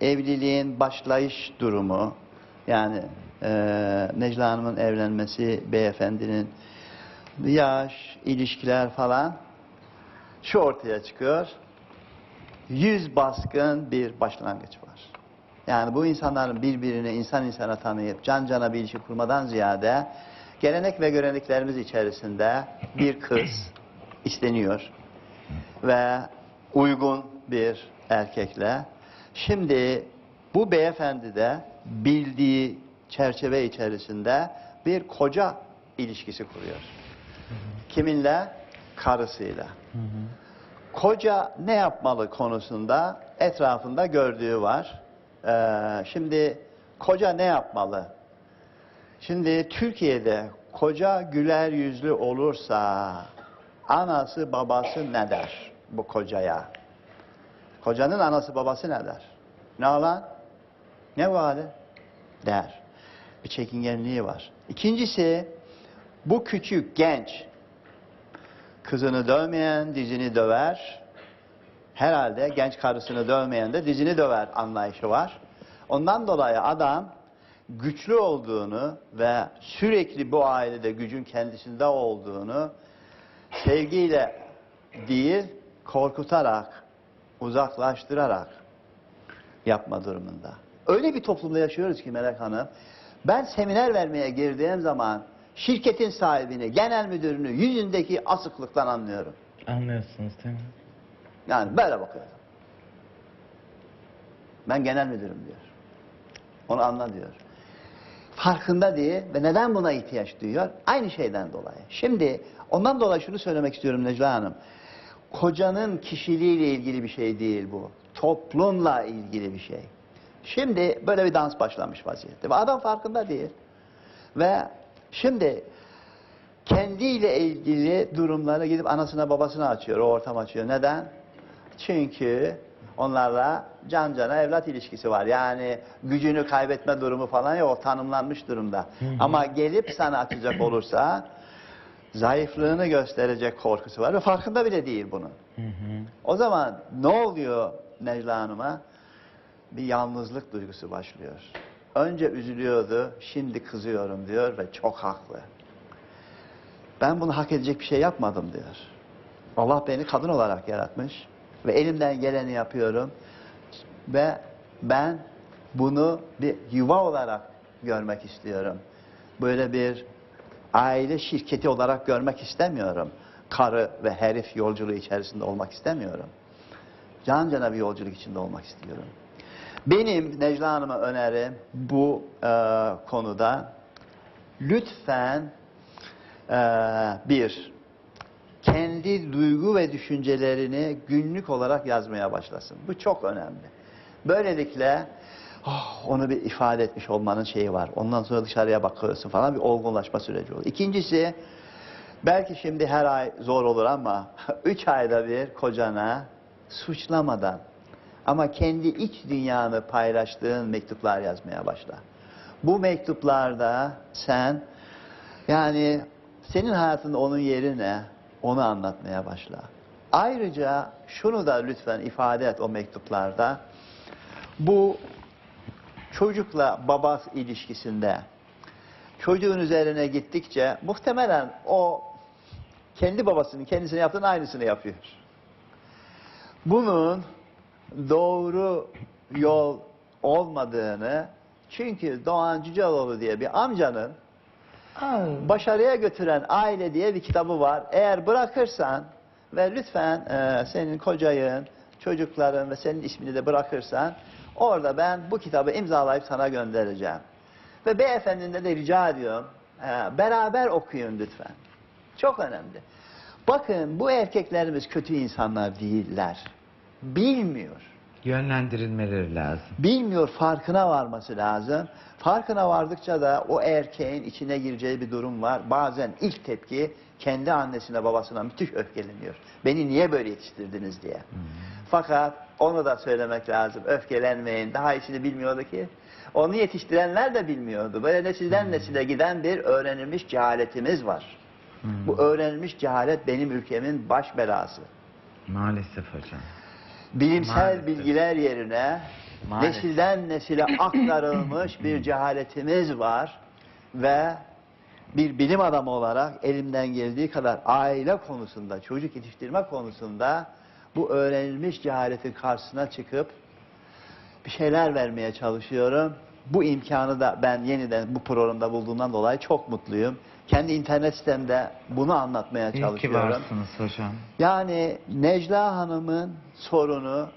evliliğin başlayış durumu yani e, Necla Hanım'ın evlenmesi, beyefendinin yaş, ilişkiler falan şu ortaya çıkıyor. Yüz baskın bir başlangıç var. Yani bu insanların birbirini insan insana tanıyıp can cana bir ilişki kurmadan ziyade gelenek ve göreneklerimiz içerisinde bir kız isteniyor ve uygun bir erkekle. Şimdi bu beyefendi de bildiği çerçeve içerisinde bir koca ilişkisi kuruyor. Kiminle? Karısıyla. Koca ne yapmalı konusunda etrafında gördüğü var. Ee, şimdi koca ne yapmalı? Şimdi Türkiye'de koca güler yüzlü olursa anası babası ne der bu kocaya? Kocanın anası babası ne der? Ne alan? Ne bu hali? Der. Bir çekingenliği var. İkincisi bu küçük genç kızını dövmeyen dizini döver. Herhalde genç karısını dövmeyen de dizini döver anlayışı var. Ondan dolayı adam güçlü olduğunu ve sürekli bu ailede gücün kendisinde olduğunu sevgiyle değil korkutarak, uzaklaştırarak yapma durumunda. Öyle bir toplumda yaşıyoruz ki Melek Hanım. Ben seminer vermeye girdiğim zaman şirketin sahibini, genel müdürünü yüzündeki asıklıktan anlıyorum. Anlıyorsunuz değil mi? Yani böyle bakıyorum. Ben genel müdürüm diyor. Onu anla diyor. Farkında değil ve neden buna ihtiyaç duyuyor? Aynı şeyden dolayı. Şimdi ondan dolayı şunu söylemek istiyorum Necla Hanım. Kocanın kişiliğiyle ilgili bir şey değil bu. Toplumla ilgili bir şey. Şimdi böyle bir dans başlamış vaziyette. Ve adam farkında değil. Ve şimdi kendiyle ilgili durumları gidip anasına babasına açıyor, o ortam açıyor. Neden? Çünkü onlarla can cana evlat ilişkisi var. Yani gücünü kaybetme durumu falan yok, o tanımlanmış durumda. Ama gelip sana açacak olursa zayıflığını gösterecek korkusu var ve farkında bile değil bunun. Hı hı. O zaman ne oluyor Necla Hanım'a? Bir yalnızlık duygusu başlıyor. Önce üzülüyordu, şimdi kızıyorum diyor ve çok haklı. Ben bunu hak edecek bir şey yapmadım diyor. Allah beni kadın olarak yaratmış ve elimden geleni yapıyorum ve ben bunu bir yuva olarak görmek istiyorum. Böyle bir aile şirketi olarak görmek istemiyorum. Karı ve herif yolculuğu içerisinde olmak istemiyorum. Can cana bir yolculuk içinde olmak istiyorum. Benim Necla Hanım'a önerim bu e, konuda lütfen e, bir kendi duygu ve düşüncelerini günlük olarak yazmaya başlasın. Bu çok önemli. Böylelikle oh, onu bir ifade etmiş olmanın şeyi var. Ondan sonra dışarıya bakıyorsun falan bir olgunlaşma süreci olur. İkincisi belki şimdi her ay zor olur ama üç ayda bir kocana suçlamadan ama kendi iç dünyanı paylaştığın mektuplar yazmaya başla. Bu mektuplarda sen yani senin hayatında onun yeri ne? Onu anlatmaya başla. Ayrıca şunu da lütfen ifade et o mektuplarda. Bu çocukla baba ilişkisinde çocuğun üzerine gittikçe muhtemelen o kendi babasının kendisine yaptığının aynısını yapıyor. Bunun doğru yol olmadığını çünkü Doğan Cüceloğlu diye bir amcanın Başarıya götüren aile diye bir kitabı var. Eğer bırakırsan ve lütfen e, senin kocayın, çocukların ve senin ismini de bırakırsan orada ben bu kitabı imzalayıp sana göndereceğim. Ve beyefendinde de rica ediyorum e, beraber okuyun lütfen. Çok önemli. Bakın bu erkeklerimiz kötü insanlar değiller. Bilmiyor. Yönlendirilmeleri lazım. Bilmiyor, farkına varması lazım. Farkına vardıkça da o erkeğin içine gireceği bir durum var. Bazen ilk tepki kendi annesine babasına müthiş öfkeleniyor. Beni niye böyle yetiştirdiniz diye. Fakat onu da söylemek lazım. Öfkelenmeyin. Daha iyisini bilmiyordu ki. Onu yetiştirenler de bilmiyordu. Böyle nesilden nesile giden bir öğrenilmiş cehaletimiz var. Bu öğrenilmiş cehalet benim ülkemin baş belası Maalesef hocam. bilimsel Maalesef. bilgiler yerine Maalesef. Nesilden nesile aktarılmış bir cehaletimiz var ve bir bilim adamı olarak elimden geldiği kadar aile konusunda, çocuk yetiştirme konusunda bu öğrenilmiş cehaletin karşısına çıkıp bir şeyler vermeye çalışıyorum. Bu imkanı da ben yeniden bu programda bulduğumdan dolayı çok mutluyum. Kendi internet sitemde bunu anlatmaya İyi ki çalışıyorum. varsınız hocam. Yani Necla Hanım'ın sorunu